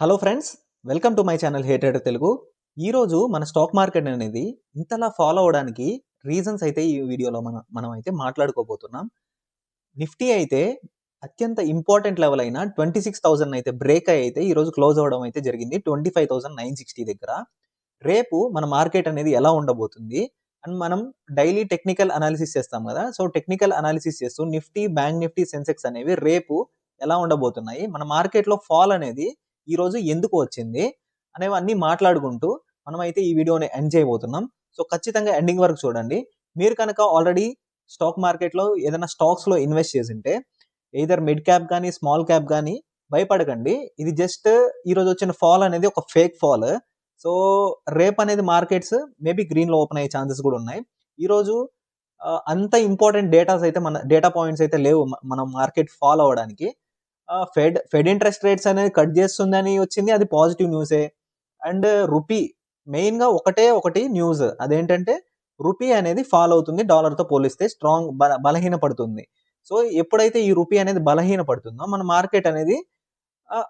Hello friends welcome to my channel hated Telugu ఈరోజు మన stock market అనేది ఇంతలా ఫాలో అవడానికి రీజన్స్ అయితే ఈ వీడియోలో మనం మనం అయితే మాట్లాడుకోబోతున్నాం. నిఫ్టీ అయితే అత్యంత ఇంపార్టెంట్ లెవెల్ అయిన ట్వంటీ సిక్స్ థౌసండ్ అయితే బ్రేక్ అయి అయితే ఈరోజు క్లోజ్ అవ్వడం అయితే జరిగింది twenty five thousand nine sixty దగ్గర. రేపు మన మార్కెట్ అనేది ఎలా ఉండబోతుంది? అండ్ మనం డైలీ టెక్నికల్ అనాలిసిస్ చేస్తాం కదా సో టెక్నికల్ అనాలిసిస్ చేస్తూ నిఫ్టీ బ్యాంక్ నిఫ్టీ సెన్సెక్స్ అనేవి రేపు ఎలా ఉండబోతున్నాయి? మన మార్కెట్లో ఫాల్ అనేది ఈరోజు ఎందుకు వచ్చింది అనేవన్నీ మాట్లాడుకుంటూ మనం అయితే ఈ వీడియోని ఎండ్ చేయబోతున్నాం. సో ఖచ్చితంగా ఎండింగ్ వరకు చూడండి. మీరు కనుక ఆల్రెడీ స్టాక్ మార్కెట్లో ఏదైనా స్టాక్స్లో ఇన్వెస్ట్ చేసింటే ఎయిదర్ మిడ్ క్యాప్ కానీ స్మాల్ క్యాప్ కానీ భయపడకండి. ఇది జస్ట్ ఈరోజు వచ్చిన ఫాల్ అనేది ఒక ఫేక్ ఫాల్ సో రేప్ అనేది మార్కెట్స్ మేబీ గ్రీన్లో ఓపెన్ అయ్యే ఛాన్సెస్ కూడా ఉన్నాయి. ఈరోజు అంత ఇంపార్టెంట్ డేటాస్ అయితే మన డేటా పాయింట్స్ అయితే లేవు మనం మార్కెట్ ఫాలో అవ్వడానికి. ఫెడ్ ఫెడ్ ఇంట్రెస్ట్ రేట్స్ అనేది కట్ చేస్తుందని వచ్చింది అది పాజిటివ్ న్యూసే అండ్ రూపీ మెయిన్గా ఒకటే ఒకటి న్యూస్ అదేంటంటే రూపీ అనేది ఫాల్ అవుతుంది డాలర్తో పోలిస్తే స్ట్రాంగ్ బల బలహీన పడుతుంది సో ఎప్పుడైతే ఈ రూపీ అనేది బలహీన పడుతుందో మన మార్కెట్ అనేది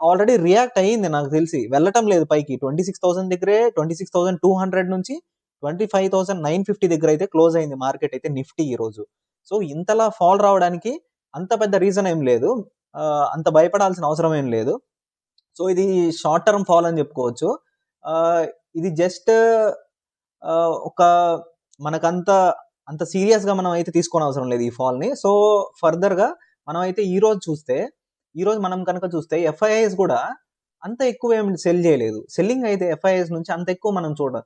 ఆల్రెడీ రియాక్ట్ అయ్యింది నాకు తెలిసి. వెళ్ళటం లేదు పైకి. ట్వంటీ సిక్స్ థౌసండ్ దగ్గరే twenty six thousand two hundred నుంచి twenty five thousand nine fifty దగ్గర అయితే క్లోజ్ అయింది మార్కెట్ అయితే నిఫ్టీ ఈ రోజు సో ఇంతలా ఫాల్ రావడానికి అంత పెద్ద రీజన్ ఏం లేదు. అంత భయపడాల్సిన అవసరం ఏం లేదు. సో ఇది షార్ట్ టర్మ్ ఫాల్ అని చెప్పుకోవచ్చు. ఇది జస్ట్ ఒక మనకంత అంత సీరియస్గా మనం అయితే తీసుకోని అవసరం లేదు ఈ ఫాల్ని. సో ఫర్దర్గా మనం అయితే ఈ రోజు చూస్తే ఈ రోజు మనం కనుక చూస్తే ఎఫ్ఐఐస్ కూడా అంత ఎక్కువ ఏమి సెల్ చేయలేదు. సెల్లింగ్ అయితే ఎఫ్ఐఐస్ నుంచి అంత ఎక్కువ మనం చూడ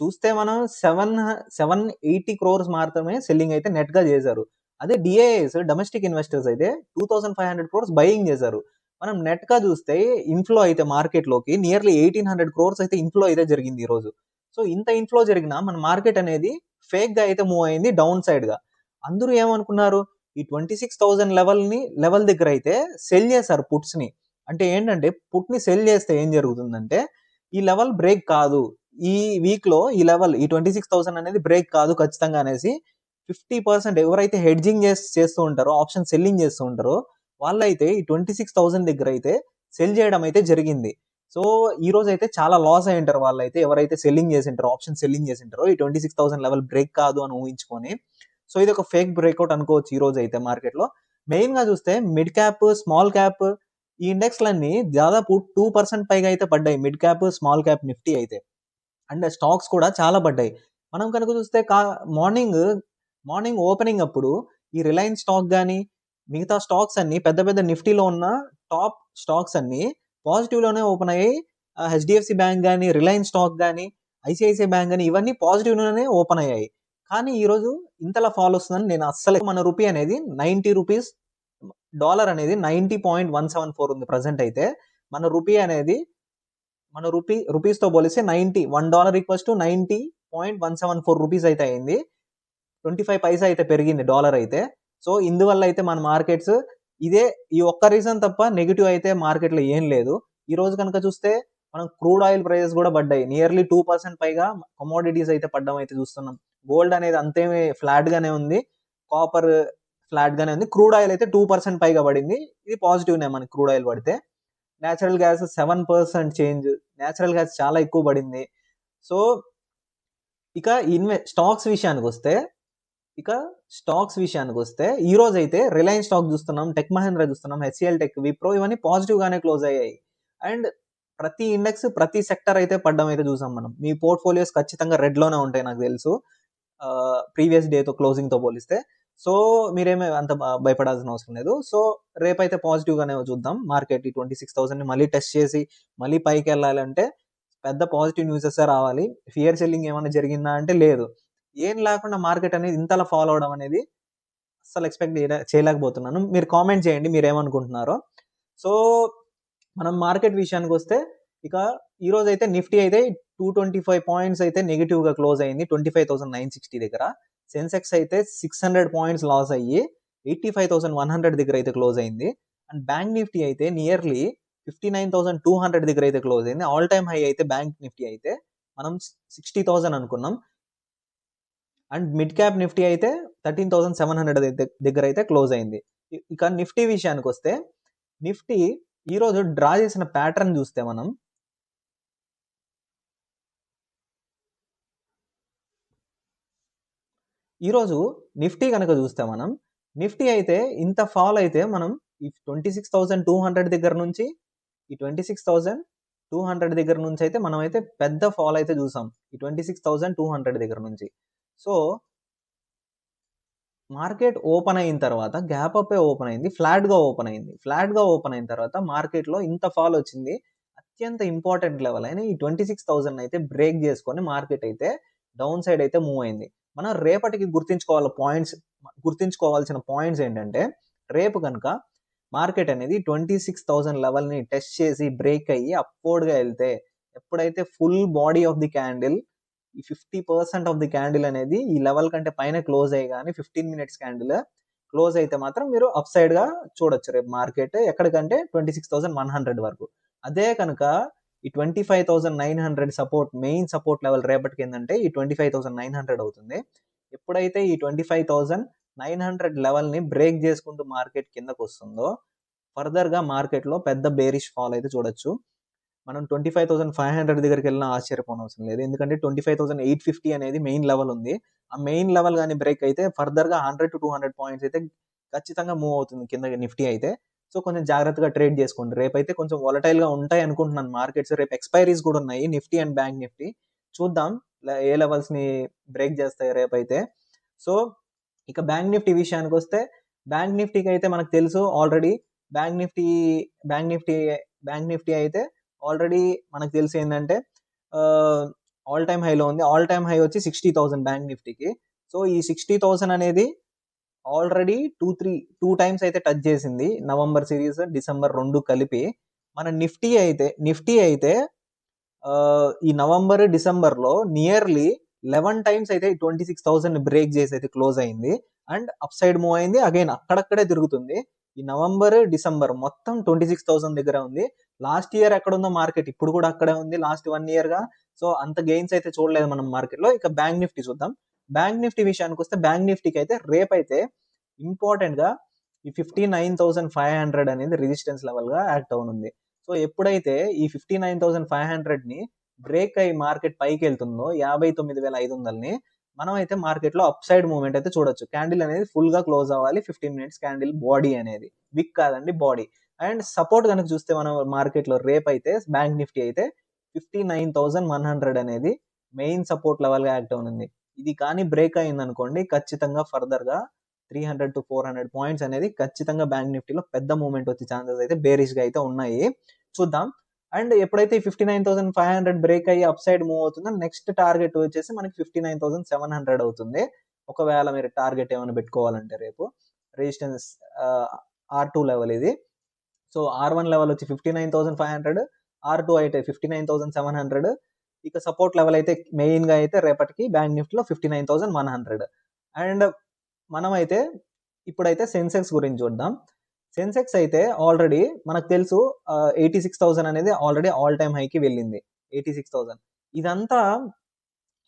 చూస్తే మనం సెవెన్ సెవెన్ ఎయిటీ క్రోర్స్ మాత్రమే సెల్లింగ్ అయితే నెట్గా చేశారు. అదే డిఏఎస్ డొమెస్టిక్ ఇన్వెస్టర్స్ అయితే two thousand five hundred crores buying చేశారు. మనం నెట్గా చూస్తే ఇన్ఫ్లో అయితే మార్కెట్లోకి నియర్లీ ఎయిటీన్ హండ్రెడ్ క్రోర్స్ అయితే ఇన్ఫ్లో అయితే జరిగింది ఈ రోజు సో ఇంత ఇన్ఫ్లో జరిగినా మన మార్కెట్ అనేది ఫేక్గా అయితే మూవ్ అయింది డౌన్ సైడ్గా. అందరూ ఏమనుకున్నారు? ఈ ట్వంటీ సిక్స్ థౌసండ్ లెవెల్ని లెవెల్ దగ్గర అయితే సెల్ చేశారు పుట్స్ని. అంటే ఏంటంటే పుట్ని సెల్ చేస్తే ఏం జరుగుతుందంటే ఈ లెవెల్ బ్రేక్ కాదు. ఈ వీక్లో ఈ లెవెల్ ఈ ట్వంటీ సిక్స్ థౌసండ్ అనేది బ్రేక్ కాదు ఖచ్చితంగా అనేసి ఫిఫ్టీ పర్సెంట్ ఎవరైతే హెడ్జింగ్ చేస్తూ ఉంటారో ఆప్షన్ సెల్లింగ్ చేస్తూ ఉంటారో వాళ్ళైతే ఈ ట్వంటీ సిక్స్ థౌసండ్ దగ్గర అయితే సెల్ చేయడం అయితే జరిగింది. సో ఈ రోజు అయితే చాలా లాస్ అయి ఉంటారు వాళ్ళైతే. ఎవరైతే సెల్లింగ్ చేసి ఉంటారో ఆప్షన్ సెల్లింగ్ చేసి ఉంటారో ఈ twenty six thousand level break కాదు అని ఊహించుకొని. సో ఇది ఒక ఫేక్ బ్రేక్అవుట్ అనుకోవచ్చు ఈ రోజు అయితే మార్కెట్లో. మెయిన్గా చూస్తే మిడ్ క్యాప్ స్మాల్ క్యాప్ ఈ ఇండెక్స్లన్నీ దాదాపు టూ పర్సెంట్ పైగా అయితే పడ్డాయి. Mid cap small cap Nifty అయితే. అండ్ స్టాక్స్ కూడా చాలా పడ్డాయి. మనం కనుక చూస్తే కా మార్నింగ్ మార్నింగ్ ఓపెనింగ్ అప్పుడు ఈ రిలయన్స్ స్టాక్ కానీ మిగతా స్టాక్స్ అన్ని పెద్ద పెద్ద నిఫ్టీలో ఉన్న టాప్ స్టాక్స్ అన్ని పాజిటివ్లోనే ఓపెన్ అయ్యాయి. హెచ్డిఎఫ్సి బ్యాంక్ కానీ రిలయన్స్ స్టాక్ కానీ ఐసిఐసిఐ బ్యాంక్ కానీ ఇవన్నీ పాజిటివ్లోనే ఓపెన్ అయ్యాయి. కానీ ఈరోజు ఇంతలా ఫాల్ వస్తుందని నేను అస్సలు మన రూపీ అనేది నైంటీ రూపీస్ డాలర్ అనేది ninety point one seven four ఉంది ప్రజెంట్ అయితే. మన రూపీ అనేది మన రూపీ రూపీస్తో పోలిస్తే ninety one dollar equals to ninety point one seven four rupees అయితే అయింది. ట్వంటీ ఫైవ్ పైసా అయితే పెరిగింది డాలర్ అయితే. సో ఇందువల్ల అయితే మన మార్కెట్స్ ఇదే ఈ ఒక్క రీజన్ తప్ప నెగిటివ్ అయితే మార్కెట్లో ఏం లేదు. ఈ రోజు కనుక చూస్తే మనం క్రూడ్ ఆయిల్ ప్రైజెస్ కూడా పడ్డాయి. నియర్లీ టూ పర్సెంట్ పైగా కమోడిటీస్ అయితే పడ్డం అయితే చూస్తున్నాం. గోల్డ్ అనేది అంతేమీ ఫ్లాట్గానే ఉంది. కాపర్ ఫ్లాట్గానే ఉంది. క్రూడ్ ఆయిల్ అయితే టూ పర్సెంట్ పైగా పడింది. ఇది పాజిటివ్నే మనకి క్రూడ్ ఆయిల్ పడితే. Natural gas seven percent change natural gas చాలా ఎక్కువ పడింది. సో ఇక ఇన్వె స్టాక్స్ విషయానికి వస్తే ఇక స్టాక్స్ విషయానికి వస్తే ఈ రోజు అయితే రిలయన్స్ స్టాక్ చూస్తున్నాం టెక్ మహేంద్ర చూస్తున్నాం హెచ్సిఎల్ టెక్ విప్రో ఇవన్నీ పాజిటివ్ గానే క్లోజ్ అయ్యాయి. అండ్ ప్రతి ఇండెక్స్ ప్రతి సెక్టర్ అయితే పడ్డం అయితే చూసాం మనం. మీ పోర్ట్ఫోలియోస్ ఖచ్చితంగా రెడ్లోనే ఉంటాయి నాకు తెలుసు. ప్రీవియస్ డేతో క్లోజింగ్తో పోలిస్తే. సో మీరేమీ అంత భయపడాల్సిన అవసరం లేదు. సో రేపైతే పాజిటివ్ గానే చూద్దాం. మార్కెట్ ఈ ట్వంటీ సిక్స్ థౌసండ్ మళ్ళీ టెస్ట్ చేసి మళ్ళీ పైకి వెళ్ళాలంటే పెద్ద పాజిటివ్ న్యూసెస్ రావాలి. ఫియర్ సెల్లింగ్ ఏమైనా జరిగిందా అంటే లేదు. ఏం లేకుండా మార్కెట్ అనేది ఇంతలా ఫాలో అవడం అనేది అసలు ఎక్స్పెక్ట్ చేయలేకపోతున్నాను. మీరు కామెంట్ చేయండి మీరు ఏమనుకుంటున్నారో. సో మనం మార్కెట్ విషయానికి వస్తే ఇక ఈరోజు అయితే నిఫ్టీ అయితే టూ ట్వంటీ ఫైవ్ పాయింట్స్ అయితే నెగిటివ్గా క్లోజ్ అయింది. Twenty five thousand nine sixty దగ్గర. సెన్సెక్స్ అయితే సిక్స్ హండ్రెడ్ పాయింట్స్ లాస్ అయ్యి eighty five thousand one hundred దగ్గర అయితే క్లోజ్ అయింది. అండ్ బ్యాంక్ నిఫ్టీ అయితే nearly fifty nine thousand two hundred దగ్గర అయితే క్లోజ్ అయింది. ఆల్ టైమ్ హై అయితే బ్యాంక్ నిఫ్టీ అయితే మనం సిక్స్టీ థౌసండ్ అనుకున్నాం. అండ్ మిడ్ క్యాప్ నిఫ్టీ అయితే థర్టీన్ థౌసండ్ సెవెన్ హండ్రెడ్ దగ్గర అయితే క్లోజ్ అయింది. ఇక నిఫ్టీ విషయానికి వస్తే నిఫ్టీ ఈరోజు డ్రా చేసిన ప్యాటర్న్ చూస్తే మనం ఈరోజు నిఫ్టీ కనుక చూస్తే మనం నిఫ్టీ అయితే ఇంత ఫాల్ అయితే మనం ఈ twenty six thousand two hundred దగ్గర నుంచి ఈ twenty six thousand two hundred దగ్గర నుంచి అయితే మనం అయితే పెద్ద ఫాల్ అయితే చూసాం. ఈ twenty six thousand two hundred దగ్గర నుంచి. సో మార్కెట్ ఓపెన్ అయిన తర్వాత గ్యాప్ అప్ ఓపెన్ అయింది ఫ్లాట్గా ఓపెన్ అయింది. ఫ్లాట్గా ఓపెన్ అయిన తర్వాత మార్కెట్లో ఇంత ఫాల్ వచ్చింది. అత్యంత ఇంపార్టెంట్ లెవెల్ అయిన ఈ ట్వంటీ సిక్స్ థౌసండ్ అయితే బ్రేక్ చేసుకొని మార్కెట్ అయితే డౌన్ సైడ్ అయితే మూవ్ అయింది. మనం రేపటికి గుర్తించుకోవాల పాయింట్స్ గుర్తించుకోవాల్సిన పాయింట్స్ ఏంటంటే రేపు కనుక మార్కెట్ అనేది ట్వంటీ సిక్స్ థౌసండ్ లెవెల్ని టెస్ట్ చేసి బ్రేక్ అయ్యి అప్వర్డ్గా వెళ్తే ఎప్పుడైతే full body of the candle ఈ fifty percent of the candle అనేది ఈ లెవెల్ కంటే పైన క్లోజ్ అయ్యి కానీ ఫిఫ్టీన్ మినిట్స్ క్యాండిల్ క్లోజ్ అయితే మాత్రం మీరు అప్ సైడ్గా చూడొచ్చు. రేపు మార్కెట్ ఎక్కడికంటే twenty six thousand one hundred వరకు. అదే కనుక ఈ twenty five thousand nine hundred support main support level రేపటికి ఏంటంటే ఈ twenty five thousand nine hundred అవుతుంది. ఎప్పుడైతే ఈ twenty five thousand nine hundred లెవెల్ని బ్రేక్ చేసుకుంటూ మార్కెట్ కిందకు వస్తుందో ఫర్దర్గా మార్కెట్లో పెద్ద బేరిష్ ఫాల్ అయితే చూడొచ్చు. మనం twenty five thousand five hundred దగ్గరికి వెళ్ళిన ఆశ్చర్యపోనవసరం లేదు. ఎందుకంటే twenty five thousand eight fifty అనేది మెయిన్ లెవెల్ ఉంది. ఆ మెయిన్ లెవెల్ కానీ బ్రేక్ అయితే ఫర్దర్గా hundred to two hundred points అయితే ఖచ్చితంగా మూవ్ అవుతుంది కింద నిఫ్టీ అయితే. సో కొంచెం జాగ్రత్తగా ట్రేడ్ చేసుకోండి. రేపు అయితే కొంచెం వాలటైల్గా ఉంటాయి అనుకుంటున్నాను మార్కెట్స్ రేపు ఎక్స్పైరీస్ కూడా ఉన్నాయి. నిఫ్టీ అండ్ బ్యాంక్ నిఫ్టీ చూద్దాం ఏ లెవెల్స్ని బ్రేక్ చేస్తాయి రేపైతే. సో ఇక బ్యాంక్ నిఫ్టీ విషయానికి వస్తే బ్యాంక్ నిఫ్టీకి అయితే మనకు తెలుసు already Bank Nifty Bank Nifty Bank Nifty అయితే ఆల్రెడీ మనకు తెలిసి ఏంటంటే ఆల్ టైమ్ హైలో ఉంది. ఆల్ టైమ్ హై వచ్చి సిక్స్టీ థౌసండ్ బ్యాంక్ నిఫ్టీకి సో ఈ సిక్స్టీ థౌసండ్ అనేది already two three two times అయితే టచ్ చేసింది. నవంబర్ సిరీస్ డిసెంబర్ రెండు కలిపి. మన నిఫ్టీ అయితే నిఫ్టీ అయితే ఈ నవంబర్ డిసెంబర్లో నియర్లీ లెవెన్ టైమ్స్ అయితే ట్వంటీ సిక్స్ థౌసండ్ బ్రేక్ చేసి అయితే క్లోజ్ అయింది. అండ్ అప్ సైడ్ మూవ్ అయింది. అగైన్ అక్కడక్కడే తిరుగుతుంది. ఈ నవంబర్ డిసెంబర్ మొత్తం ట్వంటీ సిక్స్ థౌసండ్ దగ్గర ఉంది. లాస్ట్ ఇయర్ ఎక్కడ ఉందో మార్కెట్ ఇప్పుడు కూడా అక్కడే ఉంది. లాస్ట్ వన్ ఇయర్గా సో అంత గెయిన్స్ అయితే చూడలేదు మనం మార్కెట్లో ఇక బ్యాంక్ నిఫ్టీ చూద్దాం. బ్యాంక్ నిఫ్టీ విషయానికి వస్తే బ్యాంక్ నిఫ్టీకి అయితే రేపు అయితే ఇంపార్టెంట్గా ఈ fifty nine thousand five hundred అనేది రెసిస్టెన్స్ లెవెల్గా యాక్ట్ అవునుంది సో ఎప్పుడైతే ఈ ఫిఫ్టీ నైన్ థౌసండ్ ఫైవ్ హండ్రెడ్ని బ్రేక్ అయ్యి మార్కెట్ పైకి వెళ్తుందో యాభై తొమ్మిది వేల ఐదు వందలని మనం అయితే మార్కెట్లో అప్ సైడ్ మూవ్మెంట్ అయితే చూడొచ్చు. క్యాండిల్ అనేది ఫుల్గా క్లోజ్ అవ్వాలి. ఫిఫ్టీన్ మినిట్స్ క్యాండిల్ బాడీ అనేది. విక్ కాదండి బాడీ అండ్ సపోర్ట్ కనుక చూస్తే మనం మార్కెట్లో రేప్ అయితే బ్యాంక్ నిఫ్టీ అయితే fifty nine thousand one hundred అనేది మెయిన్ సపోర్ట్ లెవెల్గా యాక్ట్ అవుతుంది ఇది కానీ బ్రేక్ అయింది అనుకోండి ఖచ్చితంగా ఫర్దర్గా three hundred to four hundred points అనేది ఖచ్చితంగా బ్యాంక్ నిఫ్టీలో పెద్ద మూమెంట్ వచ్చే ఛాన్సెస్ అయితే బేరిష్గా అయితే ఉన్నాయి. చూద్దాం. అండ్ ఎప్పుడైతే fifty nine thousand five hundred break అయ్యి అప్ సైడ్ మూవ్ అవుతుందో నెక్స్ట్ టార్గెట్ వచ్చేసి మనకి fifty nine thousand seven hundred అవుతుంది. ఒకవేళ మీరు టార్గెట్ ఏమైనా పెట్టుకోవాలంటే రేపు రెసిస్టెన్స్ ఆర్ టూ లెవెల్ ఇది. సో ఆర్ వన్ లెవెల్ వచ్చి fifty nine thousand five hundred R two అయితే fifty nine thousand seven hundred ఇక సపోర్ట్ లెవెల్ అయితే మెయిన్గా అయితే రేపటికి బ్యాంక్ నిఫ్టీలో fifty nine thousand one hundred and మనమైతే ఇప్పుడైతే సెన్సెక్స్ గురించి చూద్దాం. సెన్సెక్స్ అయితే ఆల్రెడీ మనకు తెలుసు ఎయిటీ సిక్స్ థౌసండ్ అనేది ఆల్రెడీ ఆల్ టైమ్ హైకి వెళ్ళింది. ఎయిటీ సిక్స్ థౌసండ్ ఇదంతా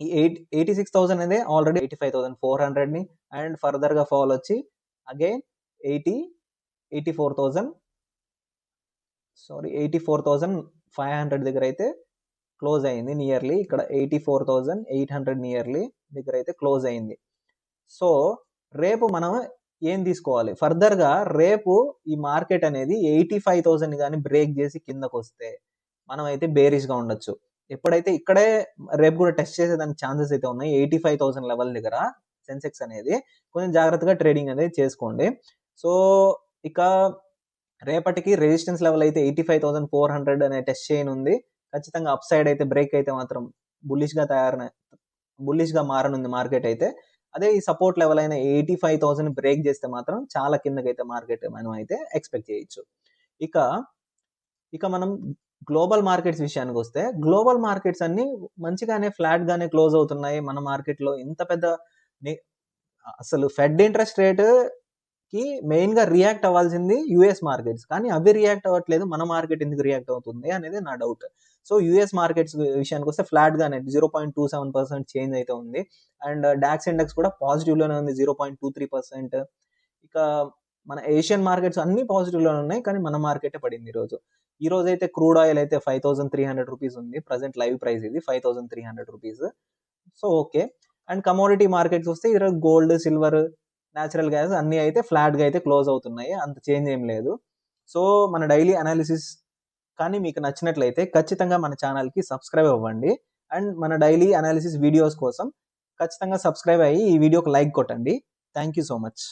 ఈ ఎయిట్ ఎయిటీ సిక్స్ థౌసండ్ అనేది already eighty five thousand four హండ్రెడ్ని and ఫర్దర్గా ఫాల్ వచ్చి again eighty eighty four thousand sorry eighty four thousand five hundred దగ్గర అయితే క్లోజ్ అయింది నియర్లీ ఇక్కడ eighty four thousand eight hundred nearly దగ్గర అయితే క్లోజ్ అయింది. సో రేపు మనం ఏం తీసుకోవాలి? ఫర్దర్గా రేపు ఈ మార్కెట్ అనేది ఎయిటీ ఫైవ్ థౌసండ్ కానీ బ్రేక్ చేసి కిందకు వస్తే మనం అయితే బేరిష్గా ఉండొచ్చు. ఎప్పుడైతే ఇక్కడే రేపు కూడా టెస్ట్ చేసేదానికి ఛాన్సెస్ అయితే ఉన్నాయి ఎయిటీ ఫైవ్ థౌసండ్ లెవెల్ దగ్గర సెన్సెక్స్ అనేది కొంచెం జాగ్రత్తగా ట్రేడింగ్ అనేది చేసుకోండి. సో ఇక రేపటికి రెసిస్టెన్స్ లెవెల్ అయితే eighty five thousand four hundred అనే టెస్ట్ చేయనుంది ఖచ్చితంగా అప్ సైడ్ అయితే బ్రేక్ అయితే మాత్రం బుల్లిష్గా తయారు బుల్లిష్గా మారనుంది మార్కెట్ అయితే. అదే ఈ సపోర్ట్ లెవెల్ అయిన ఎయిటీ ఫైవ్ థౌసండ్ బ్రేక్ చేస్తే మాత్రం చాలా కిందకైతే మార్కెట్ మనం అయితే ఎక్స్పెక్ట్ చేయొచ్చు. ఇక ఇక మనం గ్లోబల్ మార్కెట్స్ విషయానికి వస్తే గ్లోబల్ మార్కెట్స్ అన్ని మంచిగానే ఫ్లాట్ గానే క్లోజ్ అవుతున్నాయి. మన మార్కెట్లో ఇంత పెద్ద అసలు ఫెడ్ ఇంట్రెస్ట్ రేట్కి మెయిన్గా రియాక్ట్ అవ్వాల్సింది యుఎస్ మార్కెట్స్ కానీ అవి రియాక్ట్ అవ్వట్లేదు. మన మార్కెట్ ఎందుకు రియాక్ట్ అవుతుంది అనేది నా డౌట్ సో యూఎస్ మార్కెట్స్ విషయానికి వస్తే ఫ్లాట్ గానే zero point two seven percent change అయితే ఉంది. అండ్ uh, డాక్స్ ఇండెక్స్ కూడా పాజిటివ్లోనే ఉంది zero point two three percent ఇక మన ఏషియన్ మార్కెట్స్ అన్ని పాజిటివ్లో ఉన్నాయి కానీ మన మార్కెటే పడింది ఈరోజు. ఈ రోజు అయితే క్రూడ్ ఆయిల్ అయితే five thousand three hundred rupees ఉంది. ప్రజెంట్ లైవ్ ప్రైస్ ఇది five thousand three hundred rupees so okay and commodity markets వస్తే ఈరోజు గోల్డ్ సిల్వర్ న్యాచురల్ గ్యాస్ అన్నీ అయితే ఫ్లాట్గా అయితే క్లోజ్ అవుతున్నాయి. అంత చేంజ్ ఏం లేదు. సో మన డైలీ అనాలిసిస్ కానీ మీకు నచ్చినట్లయితే ఖచ్చితంగా మన ఛానల్కి సబ్స్క్రైబ్ అవ్వండి. అండ్ మన డైలీ అనాలిసిస్ వీడియోస్ కోసం ఖచ్చితంగా సబ్స్క్రైబ్ అయ్యి ఈ వీడియోకి లైక్ కొట్టండి. Thank you so much.